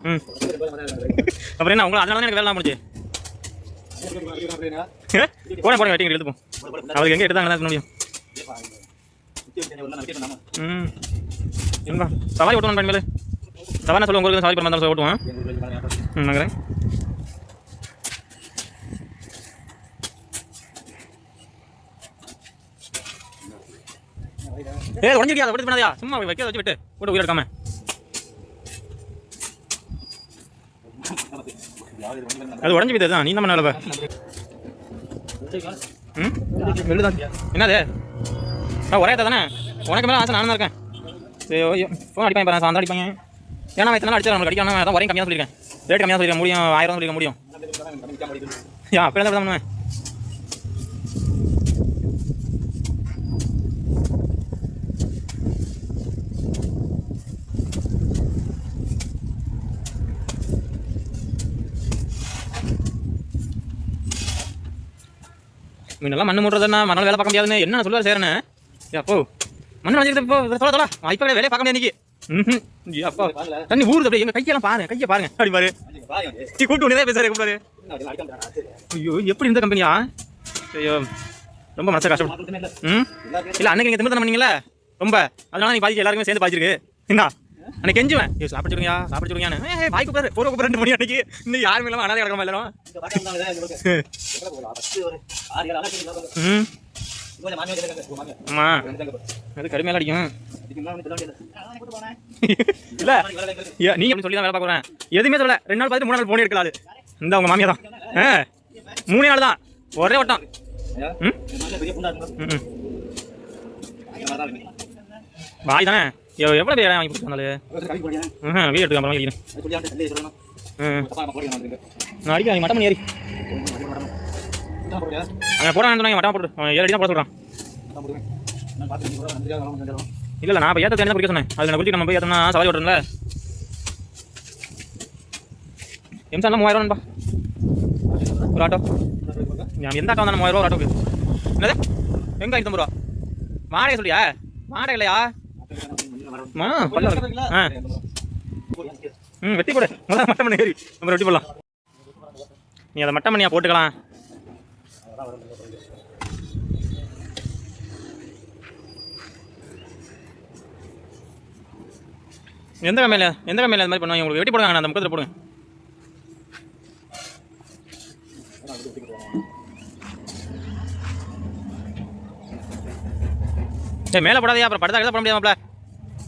ம். அப்புறம் என்ன உங்களை அதனால தான் எனக்கு வேலை முடிச்சு போன போன வெட்டிங்க எடுத்துப்போம் அவருக்கு எங்கே எடுத்தாங்க தான் முடியும். ம். என்னப்பா சவாரி ஓட்டுவான் பண்ணி சவாரி சொல்லுங்க உங்களுக்கு சவாரி பண்ண இருந்தாலும் ஓட்டுவான். ம் நகரேன். ஏ உடஞ்சிருக்கியா? அதை விட்டு பண்ணாதியா? சும்மா வைக்க வச்சு விட்டு. விட்டு உயிர் எடுக்காமல் அது உடஞ்சி போய் தான். நீ தான் பண்ண என்னது? ஆ ஒரே தானே? உனக்கு மேலே ஆசை நானும் தான் இருக்கேன். சரி ஓய்யோ ஃபோன் அடிப்பாங்க பாரு சாயந்தரம் அடிப்பாங்க ஏன்னா இத்தனை நாள் அடிச்சா நம்மளுக்கு அடிக்கணும் அதான் ஒரே கம்மியாக சொல்லியிருக்கேன். ரேட் கம்மியாக சொல்லிருக்க முடியும் ஆயிரம் சொல்லியிருக்க முடியும். ஏன் அப்போ தான் பண்ணுவேன். முன்னெல்லாம் மண்ணு மூடுறதுன்னா மணல் வேலை பார்க்க முடியாதுன்னு என்ன சொல்லுவார் சேரனே? அப்போ மண்ணு வளைஞ்சிருது இப்போ தொலை தொலை. இப்போ வேலையை பார்க்க முடியாது இன்னைக்கு. அப்பா. தண்ணி ஊறுது அப்படியே. எங்க கையெல்லாம் பாருங்க கையை பாருங்க. அப்படி பாரு. நீ கூட்டு உடனே பேசுறாரு கூப்பிடாரு ஐயோ எப்படி இந்த கம்பெனியா ஐயோ ரொம்ப மனசு கஷ்டம். ம்? இல்லை அன்னைக்கு நீங்கள் திமிர்த்தனம் பண்ணீங்களா ரொம்ப. அதனால நீ பாதிச்சு எல்லாருமே சேர்ந்து பாதிச்சிருக்கு. என்ன அன்னைக்கு கெஞ்சுவேன். ஐயோ சாப்பிட சொல்லுங்க சாப்பிட சொல்லுங்க ஏ வாய் கூப்பிடாரு ஒரு கூப்பிட ரெண்டு மணி அன்னைக்கு. இன்னும் யாருமே இல்லாமல் அனாதை கிடக்கிற மாதிரி ஆமா. அது கடுமையாக அடிக்கும். இல்ல. ஐயா, நீங்க அப்படி சொல்லி தான் வேலை பார்க்குறேன் எதுவுமே சொல்லல. ரெண்டு நாள் பார்த்து மூணு நாள் போனே இருக்கலாது இந்த உங்க மாமியா தான். மூணே நாள் தான். ஒரே வட்டம். வாய் தானே? எவ்வளோ பேர் வாங்கி கொடுத்தாங்களே? ம் வீடு எடுத்துக்க அப்புறம் ம். நான் அடிக்க மட்டம் பண்ணி ஏறி. அவன் போடான்னு மட்டம் போட்டு அவன் ஏழு அடி தான் போட சொல்கிறான் இல்லை இல்லை நான் இப்போ ஏற்ற தேடி குடிக்க சொன்னேன். அதில் குடிச்சு நம்ம போய் ஏற்றோம்னா சவாரி ஓட்டுறேன்ல எம்சான்லாம் மூவாயிரம் ரூபான்பா ஒரு ஆட்டோ. எந்த ஆட்டோ வந்தாலும் மூவாயிரம் ரூபா ஒரு ஆட்டோக்கு. என்னது? எங்கே ஐநூத்தம்பது ரூபா? வாடகை சொல்லியா வாடகை இல்லையா? ஆ. ம் வெட்டி போடு. முதல்ல மட்டம் பண்ணி ஏறி அப்புறம் வெட்டி போடலாம். நீ அதை மட்டம் பண்ணியா போட்டுக்கலாம். எந்த கம்மியில் எந்த கம்மியில் இந்த மாதிரி பண்ணுவாங்க? உங்களுக்கு வெட்டி போடுங்க அந்த முக்கத்தில் போடுங்க ஏய் மேலே போடாதயா அப்புறம் படுத்தா கிட்ட போட முடியாமப்ல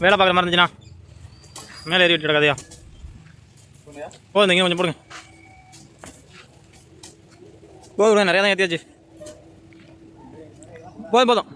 வேலை பார்க்குற மாதிரி இருந்துச்சுன்னா மேலே ஏறி விட்டு கிடக்காதயா போதும் இங்கே கொஞ்சம் போடுங்க. போதும் நிறையா தான் ஏற்றியாச்சு போதும் போதும்.